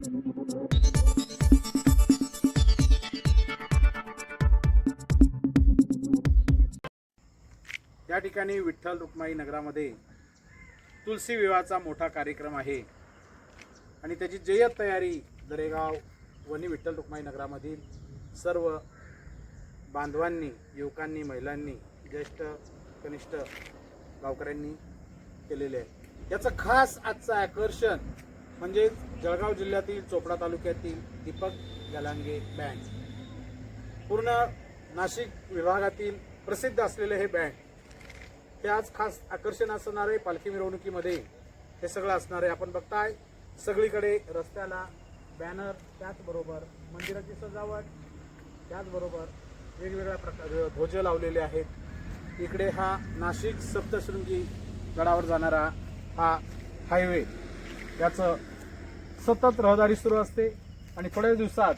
या ठिकाणी विठ्ठल रुक्माई नगरामध्ये तुलसी विवाहाचा मोठा कार्यक्रम आहे. आणि त्याची जय्यत तयारी दरेगाव वनी विठ्ठल रुक्माई नगरामधील सर्व बांधवांनी युवकांनी महिलांनी ज्येष्ठ कनिष्ठ गावकऱ्यांनी केलेले आहे. याचं खास आजचं आकर्षण म्हणजे जळगाव जिल्ह्यातील चोपडा तालुक्यातील दीपक गलांगे बँड पूर्ण नाशिक विभागातील प्रसिद्ध असलेले हे बँड हे आज खास आकर्षण असणारे पालखी मिरवणुकीमध्ये हे सगळं असणार आहे आपण बघताय. सगळीकडे रस्त्याला बॅनर त्याचबरोबर मंदिराची सजावट त्याचबरोबर वेगवेगळ्या प्रकार ध्वज लावलेले आहेत. इकडे हा नाशिक सप्तशृंगी गडावर जाणारा हा हायवे याचं सतत रहदारी सुरू असते आणि थोड्या दिवसात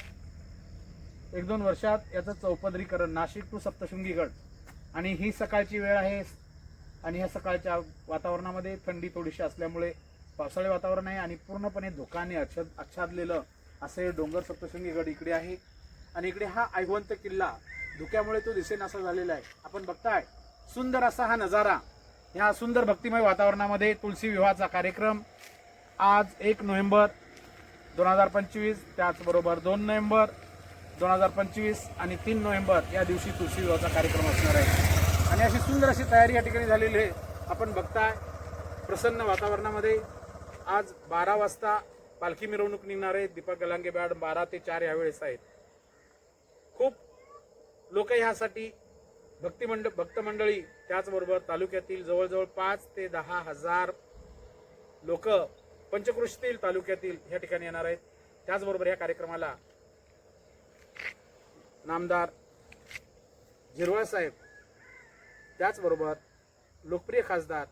एक दोन वर्षात याचं चौपदरीकरण नाशिक टू सप्तशृंगीगड. आणि ही सकाळची वेळ आहे आणि ह्या सकाळच्या वातावरणामध्ये थंडी थोडीशी असल्यामुळे पावसाळी वातावरण आहे आणि पूर्णपणे धुकाने अच्छद आच्छादलेलं असं हे डोंगर सप्तशृंगीगड इकडे आहे. आणि इकडे हा ऐवंत किल्ला धुक्यामुळे तो दिसेनासा झालेला आहे. आपण बघताय सुंदर असा हा नजारा ह्या सुंदर भक्तिमय वातावरणामध्ये तुलसी विवाहाचा कार्यक्रम आज एक नोव्हेंबर दोन हजार पंचवीस त्याचबरोबर दोन नोव्हेंबर दोन हजार पंचवीस आणि तीन नोव्हेंबर या दिवशी तुळशी विवाहाचा कार्यक्रम असणार आहे. आणि अशी सुंदर अशी तयारी या ठिकाणी झालेली आहे. आपण बघताय प्रसन्न वातावरणामध्ये आज बारा वाजता पालखी मिरवणूक निघणार आहे. दीपक गलांगे बॅड बारा ते चार यावेळेस आहेत. खूप लोक ह्यासाठी भक्तिमंड भक्तमंडळी त्याचबरोबर तालुक्यातील जवळजवळ पाच ते दहा हजार लोक पंचकृषीतील तालुक्यातील या ठिकाणी येणार आहेत. त्याचबरोबर या कार्यक्रमाला नामदार झिरवाळ साहेब त्याचबरोबर लोकप्रिय खासदार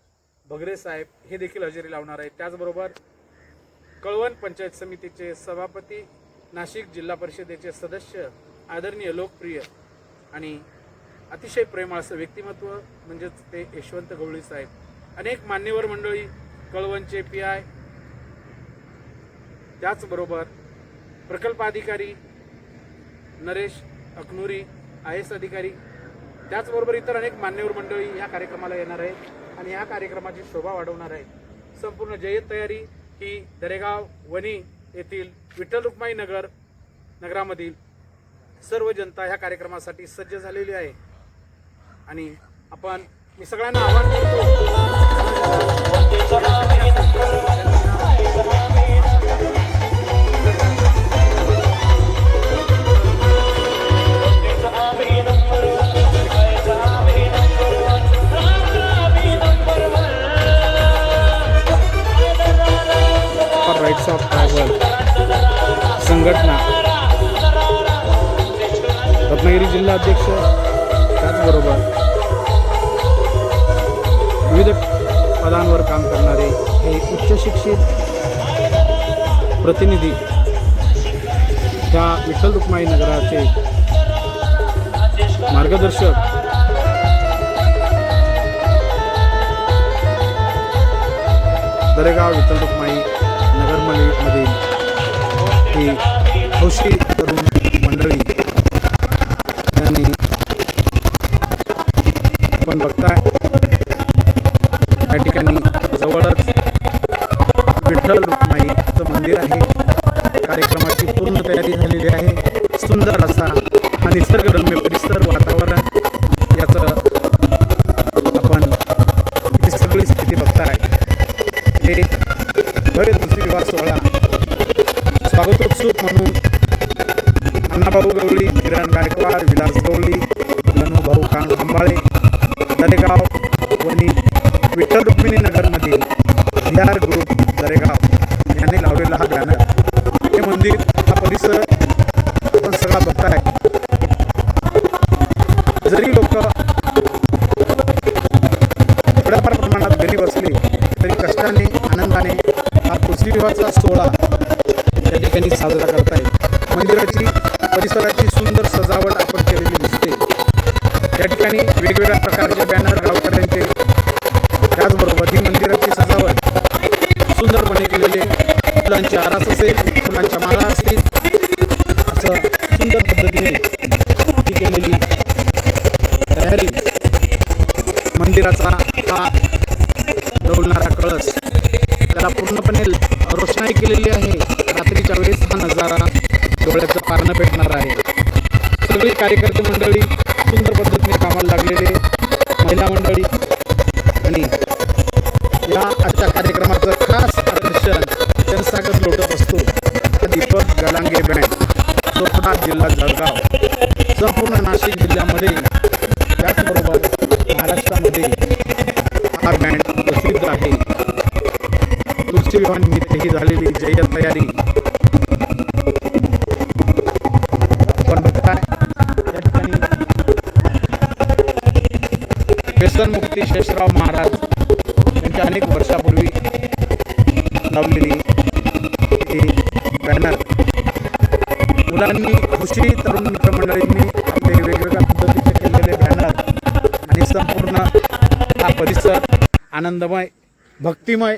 भगरे साहेब हे देखील हजेरी लावणार आहेत. त्याचबरोबर कळवण पंचायत समितीचे सभापती नाशिक जिल्हा परिषदेचे सदस्य आदरणीय लोकप्रिय आणि अतिशय प्रेमळ असं व्यक्तिमत्व म्हणजेच ते यशवंत गवळी साहेब. अनेक मान्यवर मंडळी कळवणचे पी आय त्याचबरोबर प्रकल्प अधिकारी नरेश अखनुरी आय एस अधिकारी त्याचबरोबर इतर अनेक मान्यवर मंडळी या कार्यक्रमाला येणार आहेत आणि या कार्यक्रमाची शोभा वाढवणार आहेत. संपूर्ण जय्यत तयारी ही दरेगाव वणी येथील विठ्ठल रुक्माई नगर नगरामधील सर्व जनता ह्या कार्यक्रमासाठी सज्ज झालेली आहे. आणि आपण मी सगळ्यांना आवाहन करतो रत्नागिरी जिल्हा अध्यक्ष त्याचबरोबर विविध पदांवर काम करणारे हे उच्च शिक्षित प्रतिनिधी त्या विठ्ठल रुक्माई नगराचे मार्गदर्शक दरेगाव विठ्ठल रुक्माई नगरमधील ही हौशी तरुण मंडळी यांनी आपण बघताय. या ठिकाणी जवळच विठ्ठल रुक्माईचं मंदिर आहे. कार्यक्रमाची पूर्ण तयारी झालेली आहे. सुंदर असा हा निसर्गरम्य परिसर वातावरण याचं आपण ही सगळी स्थिती बघताय. हे भव्य दुसरी विवाह सोहळा. स्वागतोत्सुक म्हणून अण्णाभाऊ गवळी किरण गायकवाड विलास गवळी भाऊ कान खंबाळे भंडार ग्रुप दरेगाव यांनी लावलेला हा बॅनर हे मंदिर हा परिसर आपण सगळा बघताय. जरी लोक थोड्याफार प्रमाणात गरीब असले तरी कष्टाने आनंदाने हा तुलसी विवाहाचा सोहळा त्या ठिकाणी साजरा करताय. मंदिराची परिसराची सुंदर सजावट आपण केलेली दिसते. या ठिकाणी वेगवेगळ्या प्रकारचे बॅनर असा सुंदर पद्धतीने केलेली तयारी. मंदिराचा हा डोलणारा कळस त्याला पूर्णपणे रोषणाई केलेली आहे. रात्रीच्या वेळेस हा नजारा डोळ्याचं पारणं भेटणार आहे. सगळी कार्यकर्ते मंडळी सुंदर पद्धतीने कामाला लागलेले. महिला मंडळी आणि या आजच्या कार्यक्रमाचं झालेली तयारी पण बघताय या ठिकाणी व्यसनमुक्ती शेषराव महाराज यांच्या अनेक वर्षापूर्वी लावलेली ही बॅनर मुलांनी खुशी तरुण मित्रमंडळींनी आपले वेगवेगळ्या पद्धतीचे केलेले बॅनर आणि संपूर्ण हा परिसर आनंदमय भक्तिमय